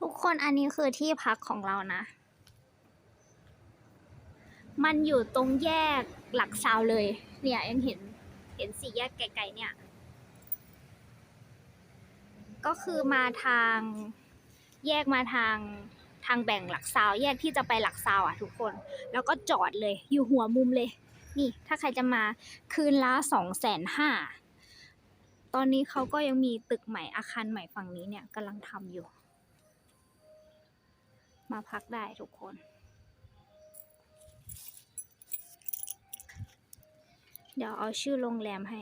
ทุกคนอันนี้คือที่พักของเรานะ มันอยู่ตรงแยกหลักซาวเลย เนี่ยยังเห็นเห็นสี่แยกไกลๆเนี่ย ก็คือมาทางแยกมาทางทางแบ่งหลักซาว แยกที่จะไปหลักซาวอะทุกคน แล้วก็จอดเลยอยู่หัวมุมเลย นี่ ถ้าใครจะมาคืนละสองแสนห้าตอนนี้เขาก็ยังมีตึกใหม่อาคารใหม่ฝั่งนี้เนี่ยกำลังทำอยู่ มาพักได้ทุกคน เดี๋ยวเอาชื่อโรงแรมให้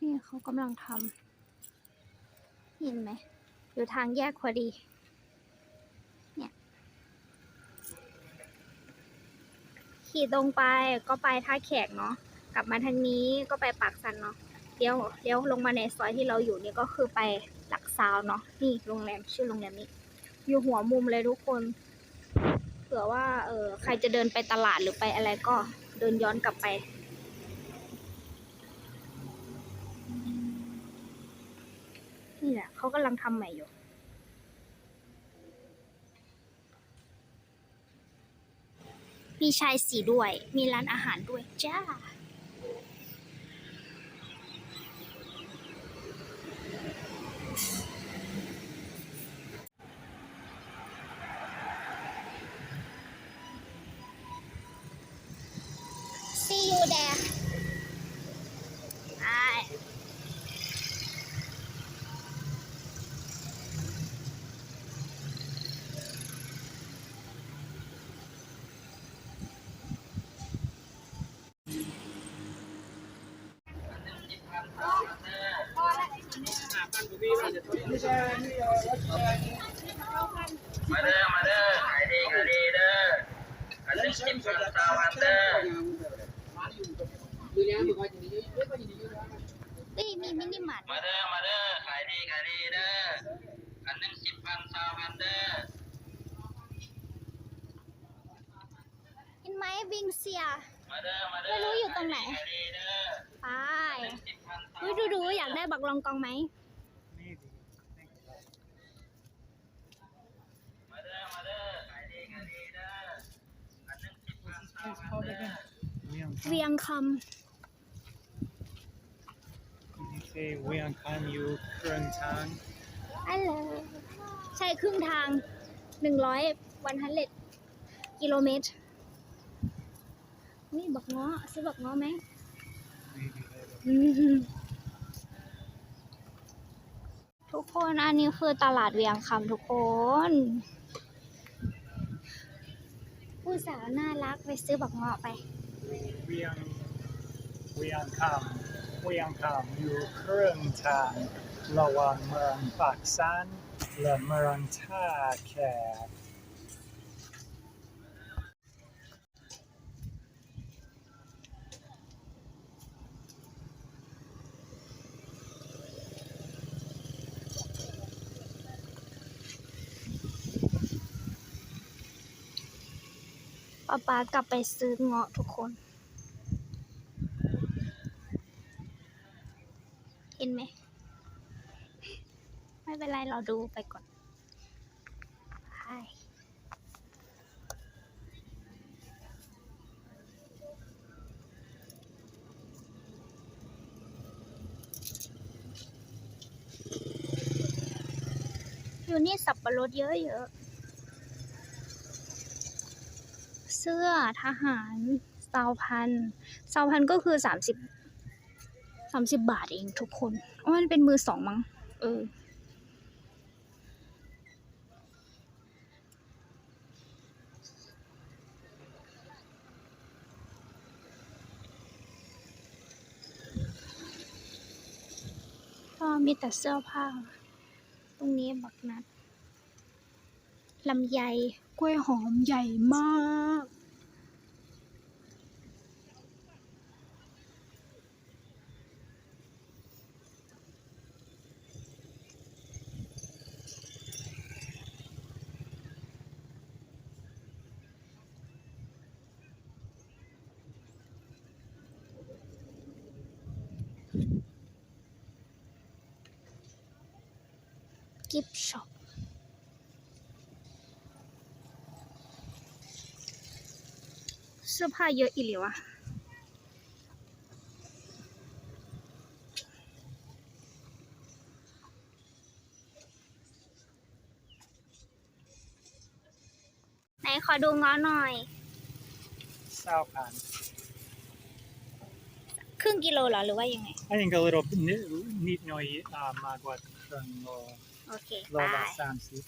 นี่เขากำลังทำเห็นไหม อยู่ทางแยกพอดีเนี่ยขี่ตรงไปก็ไปท่าแขกเนาะกลับมาทางนี้ก็ไปปากสันเนาะ เลี้ยวเลี้ยวลงมาในซอยที่เราอยู่นี่ก็คือไปหลักซาวเนาะนี่โรงแรมชื่อโรงแรมนี้ อยู่หัวมุมเลยทุกคนเผื่อว่าเออใครจะเดินไปตลาดหรือไปอะไรก็เดินย้อนกลับไปนี่แหละเขากำลังทำใหม่อยู่มีชายสีด้วย มีร้านอาหารด้วยจ้า See you there ไป มาเด้อมาเด้อขายดีขายดีเด้ออันนี้สิบพันสามพันเด้อเอ้ยมีมินิมาร์ทมาเด้อมาเด้อขายดีขายดีเด้ออันนึงสิบพันสามพันเด้อเห็นไหมวิงเซียมาเด้อมาเด้อไม่รู้อยู่ตรงไหนขายดีเด้อไปสิบพันสามดูดูดูอยากได้บักลองกองไหม มาเด้อ มาเด้อขายดีขายดีเด้ออันนึงสิบพันสามพัน เด้อเวียงคเอ้เวียงคำอยู่เครื่องทางำอันเลยใช่ครึ่งทางหนึ่งร้อยวันฮันเลดกิโลเมตร นี่บักเงาะซื้อบักเงาะไหมอืมทุกคนอันนี้คือตลาดเวียงคำทุกคน ผู้สาวน่ารักไปซื้อบักเงาะไป เวียงเวียงคำเวียงคำอยู่เครื่องทางระหว่างเมืองปากซันและเมืองท่าแขก ป๊าป๊ากลับไปซื้อเงาะทุกคน เห็นไหม ไม่เป็นไรเราดูไปก่อนไปอยู่นี่สับปะรดเยอะๆ เสื้อทหารซาวพันซาวพันก็คือสามสิบสามสิบบาทเองทุกคนอ๋อมันเป็นมือสองมั้ง เออ ก็มีแต่เสื้อผ้า ตรงนี้บักนัด ลำไยกล้วยหอมใหญ่มากนกิฟช็อป สื้อผ้าเยอะอีหลีวะไหนขอดูง้อหน่อยเศร้าพันครึ่งกิโลเหรอหรือว่ายังไง I think a little bit ni- นิดหน่อยอ่ามากกว่าครึ่งโลโอเคโลไปละสามสิบ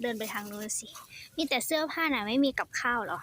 เดินไปทางนู้นสิ มีแต่เสื้อผ้าน่ะไม่มีกับข้าวเหรอ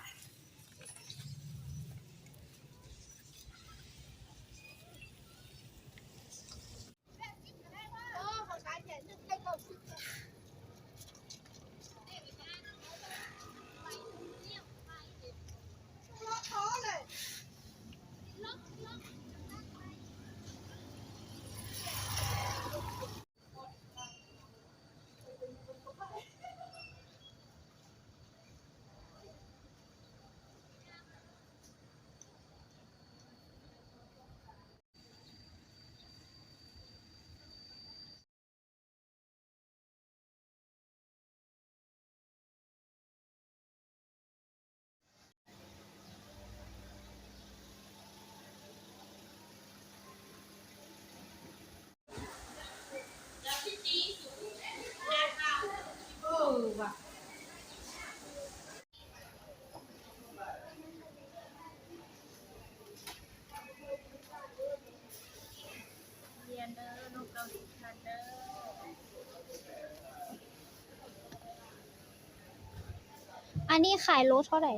อั นนี้ขายโลเท่าไหร่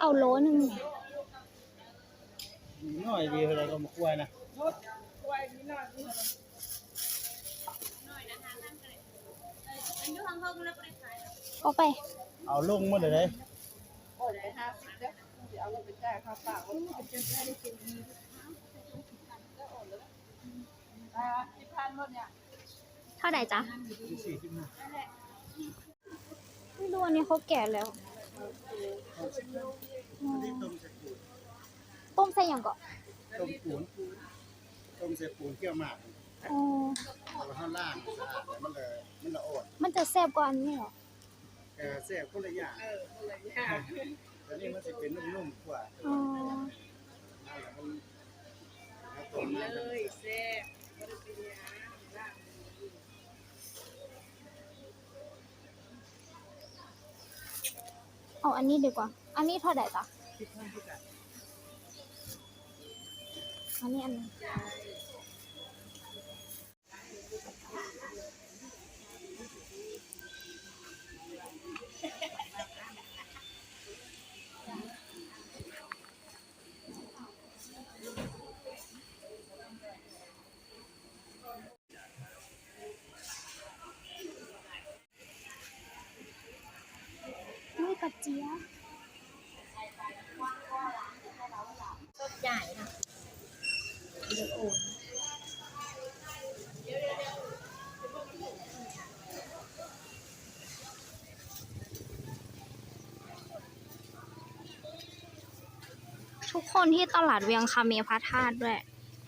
เอาโลหนึ่งเนี่ยหน่อยดีอะไรก็มาควายนะเอาไป เอาลงหมาเลยเลยเท่าไหร่จ๊ะสี่สิบห้าไม่รู้อันนี้เขาแก่แล้วอืมนี่ต้มใส่ปูนต้มใส่หยังก่อนต้มปูนต้มใส่ปูนเกี่ยวหมากอ๋อเอาข้างล่างสะอาดแต่มันเลยมันละอ่อนมันจะแซ่บกว่าอันนี้เหรอแต่แซ่บคนละอย่างแต่นี่มันจะเป็นนุ่มๆกว่าอ๋อแล้วมันแล้วต้มมา เอาอันนี้ดีกว่า อันนี้เท่าไหร่จ๊ะอันนี้อันนึง ทุกคนที่ตลาดเวียงคำมีพระธาตุด้วย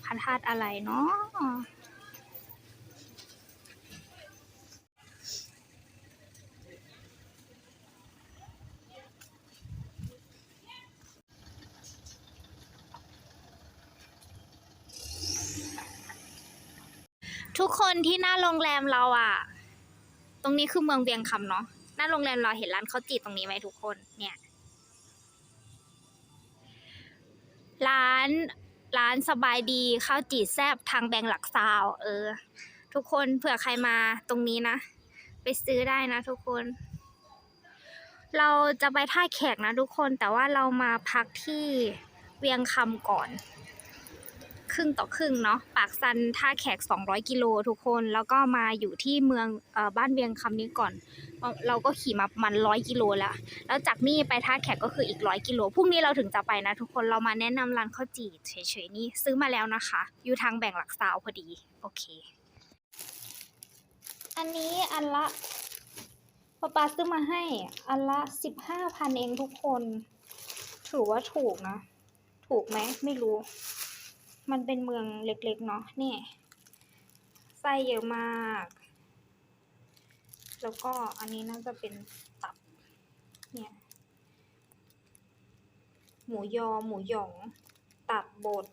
พระธาตุอะไรเนาะทุกคนที่หน้าโรงแรมเราอะตรงนี้คือเมืองเวียงคำเนาะ หน้าโรงแรมเราเห็นร้านข้าวจี่ตรงนี้ไหมทุกคน เนี่ย ร้านร้านสบายดีข้าวจีแซบทางแบงหลักซาวเออ ทุกคนเผื่อใครมาตรงนี้นะ ไปซื้อได้นะทุกคน เราจะไปท่าแขกนะทุกคนแต่ว่าเรามาพักที่เวียงคำก่อน ครึ่งต่อครึ่งเนาะปากซันท่าแขก 200 กิโลทุกคนแล้วก็มาอยู่ที่เมืองอบ้านเวียงคำนี้ก่อน เราก็ขี่มาประมันร้อยกิโลแล้วแล้วจากนี่ไปท่าแขกก็คืออีกร้อยกิโลพรุ่งนี้เราถึงจะไปนะ ทุกคนเรามาแนะนำร้านข้าวจี่เฉยๆนี่ซื้อมาแล้วนะคะ อยู่ทางแบ่งหลักซาวพอดีโอเค อันนี้อันละป๊าป๊าซื้อมาให้อันละสิบห้าพันเองทุกคน ถือว่าถูกนะ ถูกไหมไม่รู้ มันเป็นเมืองเล็กๆเนาะนี่ไส้เยอะมาก แล้วก็อันนี้น่าจะเป็นตับ เนี่ย หมูยอ หมูหยอง ตับบด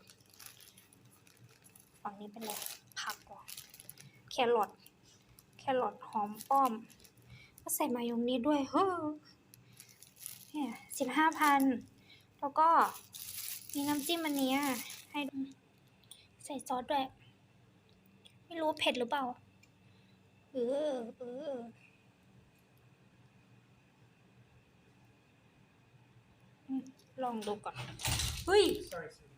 ฝั่งนี้เป็นอะไร ผักเหรอแครอท แครอทหอมป้อม ก็ใส่มายองเนสด้วย เฮ้อเนี่ยสิบห้าพัน แล้วก็มีน้ำจิ้มอันนี้ย ให้ดูใส่ซอสด้วย ไม่รู้เผ็ดหรือเปล่า เออเอออืมลองดูก่อน เฮ้ย Sorry, sorry.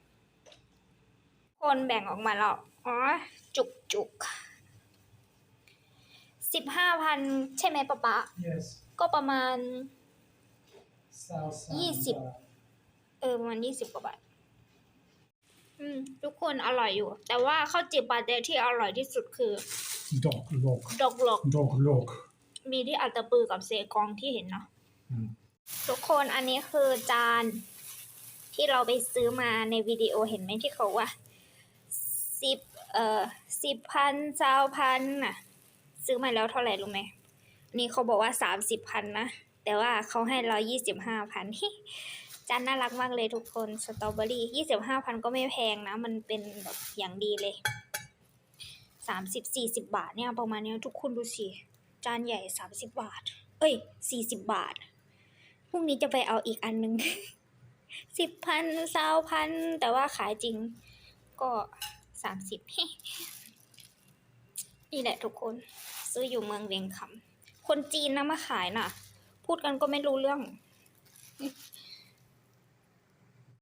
คนแบ่งออกมาแล้ว อ๋อ จุกจุกสิบห้าพันใช่ไหมป๊าป๊า Yes. ก็ประมาณ South Easy. เออ ประมาณยี่สิบกว่าบาท อืม ทุกคนอร่อยอยู่ แต่ว่าข้าวจีบปาเต้ที่อร่อยที่สุดคือ Dog look. ดอกหลอก Dog look. มีที่อัตตปือกับเซกองที่เห็นเนาะอืมทุกคนอันนี้คือจาน ที่เราไปซื้อมาในวิดีโอเห็นไหมที่เขาว่าสิบเอ่อสิบพันเจ้าพันน่ะ ซื้อมาแล้วเท่าไหร่รู้ไหมนี่เขาบอกว่าสามสิบพันนะ แต่ว่าเขาให้เรายี่สิบห้าพัน จานน่ารักมากเลยทุกคนสตรอเบอรี่ยี่สิบห้าพันก็ไม่แพงนะ มันเป็นแบบอย่างดีเลยสามสิบสี่สิบบาทเนี่ยประมาณนี้ทุกคนดูสิ จานใหญ่สามสิบบาท เอ้ยสี่สิบบาทพรุ่งนี้จะไปเอาอีกอันหนึ่งสิบพันสาวพันแต่ว่าขายจริงก็สามสิบนี่แหละทุกคน ซื้ออยู่เมืองเวียงคำคนจีนนะมาขายน่ะ พูดกันก็ไม่รู้เรื่อง